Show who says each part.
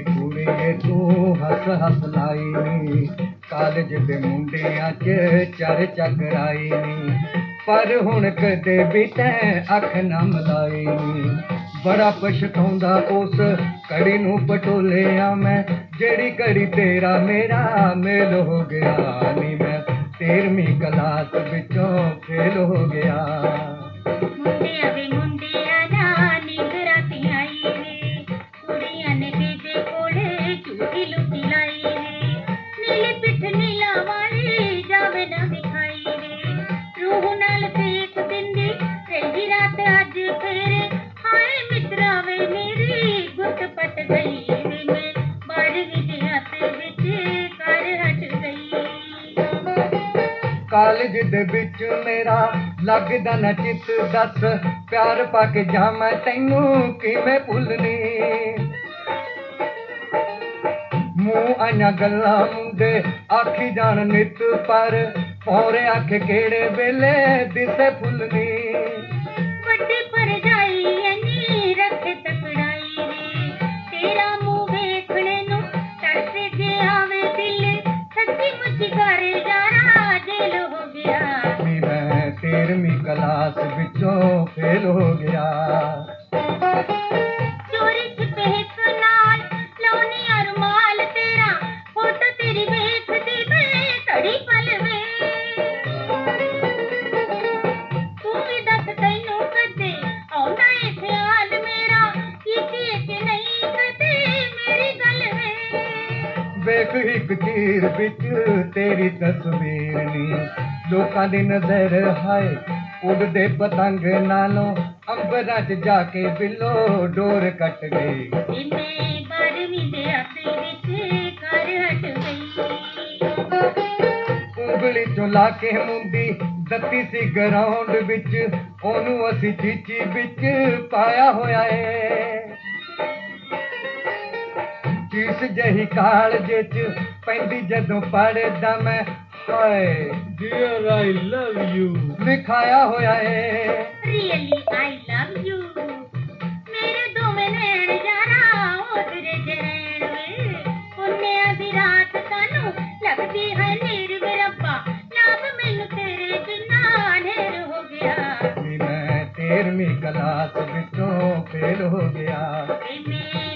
Speaker 1: ਕੁੜੀਏ ਤੂੰ ਹੱਸ ਲਾਈ। ਨੀ ਕਾਲਜ ਦੇ ਮੁੰਡਿਆਂ 'ਚ ਚਰ ਕਰਾਈ ਨੀ ਪਰ ਹੁਣ ਕਦੇ ਵੀ ਤੈਂ ਅੱਖ ਨਾ ਮਲਾਈ। ਨੀ ਬੜਾ ਪਛਤਾਉਂਦਾ ਉਸ ਕੜੀ ਨੂੰ ਪਟੋਲਿਆ ਮੈਂ। ਜਿਹੜੀ ਕੜੀ ਤੇਰਾ ਮੇਰਾ ਮੇਲ ਹੋ ਗਿਆ। ਨੀ ਮੈਂ ਤੇਰਵੀਂ ਕਲਾਸ ਵਿੱਚੋਂ ਫੇਲ ਹੋ ਗਿਆ।
Speaker 2: ਮੁੰਡਿਆਂ
Speaker 1: ਕਾਲਜ ਦੇ ਵਿੱਚ ਮੇਰਾ ਲੱਗਦਾ ਨਾ ਚਿੱਤ ਦੱਸ, ਪਿਆਰ ਪਾ ਕੇ ਜਾਵਾਂ ਤੈਨੂੰ ਕਿਵੇਂ ਭੁੱਲਣੀ? ਮੂੰਹ ਆਈਆਂ ਗੱਲਾਂ ਮੁੰਡੇ ਆਖੀ ਜਾਣ ਨਿਤ, ਪਰ ਪੌਰੇ ਆਖੇ ਕਿਹੜੇ ਵੇਲੇ ਦਿਸੇ ਫੁੱਲਣੀ
Speaker 2: ਵੱਡੀ ਪਰਜਾਈ ਐਨੀ ਰੱਖੇ ਤਕੜਾਈ ਰੇ ਤੇਰਾ ਮੂੰਹ ਵੇਖਣੇ ਨੂੰ ਤਰਸੇ ਜੇ ਆਵੇ ਦਿਲ, ਸੱਚੀ ਮੁੱਚੀ ਕਰ ਜਾਰਾ
Speaker 1: ਮੈਂ ਤੇਰਵੀਂ ਕਲਾਸ ਵਿੱਚੋਂ ਫੇਲ ਹੋ ਗਿਆ
Speaker 2: ਚੋਰੀ ਛਿਪੇ ਹਿੱਕ ਨਾਲ ਲਾਉਣੀ ਅਰਮਾਲ
Speaker 1: ਲੋਕਾਂ ਦੀ ਨਜ਼ਰ ਹਾਏ ਉੱਡਦੇ ਪਤੰਗ ਨਾਲੋਂ ਅੰਬਰਾਂ 'ਚ ਜਾ ਕੇ ਬਿੱਲੋ ਡੋਰ ਕੱਟ ਗਈ।
Speaker 2: ਇਹਨੇ ਬਾਰਵੀਂ ਦੇ ਹੱਥ ਵਿੱਚ ਕਰ ਹਟ ਗਈ।
Speaker 1: ਉਂਗਲੀ ਤੋਂ ਲਾ ਕੇ ਮੁੰਦੀ ਦਿੱਤੀ ਸੀ ਗਰਾਊਂਡ ਵਿੱਚ ਉਹਨੂੰ ਅਸੀਂ ਚੀਚੀ ਵਿੱਚ ਪਾਇਆ ਹੋਇਆ ਏ। ਜਿਸ ਜਹੀ ਕਾਲਜ ਚ ਪੈਂਦੀ ਜਦੋਂ ਪੜਦਾ ਮੈਂ ਹਾਏ ਡੀਅਰ ਆਈ ਲਵ ਯੂ ਲਿਖਾਇਆ ਹੋਇਆ ਏ
Speaker 2: ਰੀਅਲੀ ਆਈ ਲਵ ਯੂ ਮੇਰੇ ਦੋਵੇਂ ਨੈਣ ਯਾਰਾ ਉਹ ਤੇਰੇ ਜੈਣ ਵੇ ਪੁੰਨਿਆ ਦੀ ਰਾਤ ਸਾਨੂੰ ਲੱਗਦੀ ਹੈ ਨੀਰ ਵੇ ਰੱਬਾ ਲੱਭ ਮੈਨੂੰ ਤੇਰੇ ਬਿਨਾ ਢੇਰ ਹੋ ਗਿਆ
Speaker 1: ਵੀ ਮੈਂ ਤੇਰਵੀਂ ਕਲਾਸ ਵਿੱਚੋਂ ਫੇਲ ਹੋ ਗਿਆ
Speaker 2: ਏ